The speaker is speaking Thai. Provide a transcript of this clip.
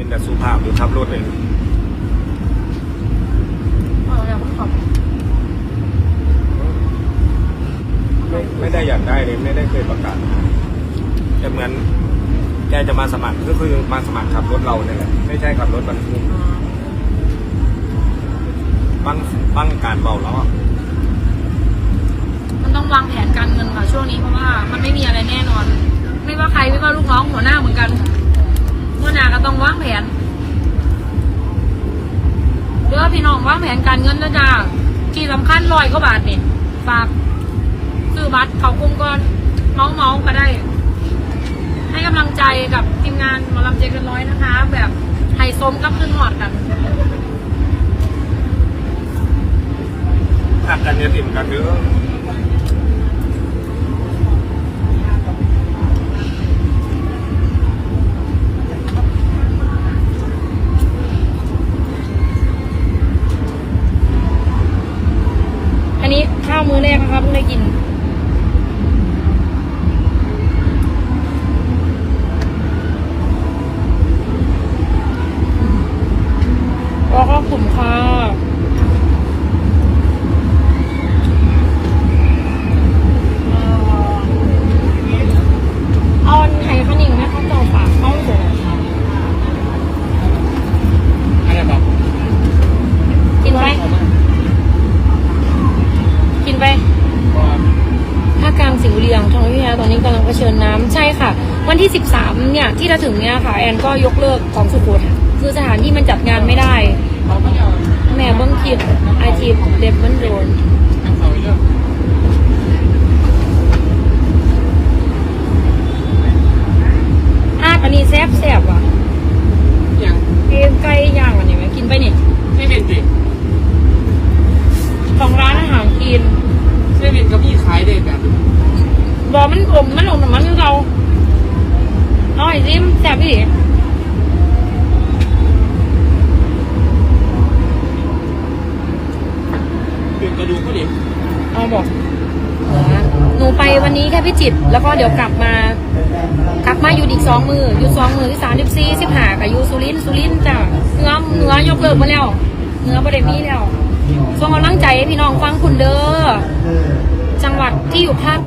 เป็นแต่สุภาพอยู่ขับรถเลยเอาแล้วก็ขอบไม่ไม่ได้อยากได้เลยไม่ได้เคยประกาศแต่เหมือนแกจะมาสมัครก็คือมาสมัครขับรถเราเนี่ยแหละไม่ใช่ขับรถบรรทุกปั้งปั้งการเบาล้อมันต้องวางแผนการเงินค่ะช่วงนี้เพราะว่ามันไม่มีอะไรแน่นอน พี่น้องวางแผนการเงินนะจ๊ะที่สำคัญร้อยกว่าบาทเนี่ยฝากซื้อบัตรเขาคุ้มก่อนเมาส์เมาส์ก็ได้ ให้กำลังใจกับทีมงานหมอลำเจกันร้อยนะคะ แบบไฮซมกับขึ้นหอดกันหักกันเนี่ยติ่มกันเยอะอั แรกนะคะเพิ่งได้กินแล้วก็ขุมค่ะ ผชิญน้ำใช่ค่ะ วันที่ 13 เนี่ยที่จะถึงเนี่ยค่ะ แอนก็ยกเลิกของสุโขทัยคือสถานที่มันจัดงานไม่ได้เขาไม่เอาแม่เบิ้งคิดไอทีเด็บมันโดนทั้งเขาเรื่องอาอันนี้แซ่บแซ่บว่ะอย่างเอ็มไก่ย่างอันนี้ไหมกินไปนี่เซเว่นดิ มันอมมันอมแต่มันคือเราเอาไอ้ซิมแซ่บพี่ดิเป็นกระดูกก็ดิเอาบอกหนูไปวันนี้แค่พิจิตรแล้วก็เดี๋ยวกลับมากลับมาอยู่อีกสองมืออยู่สองมือที่สามสิบสี่สิบห้ากับอยู่สุรินทร์สุรินทร์จ้ะเนื้อเนื้อยกเลิกมาแล้วเนื้อประเดี๋ยวมีแล้วส่งกำลังใจให้พี่น้องฟังคุณเด้อจังหวัดที่อยู่ภาค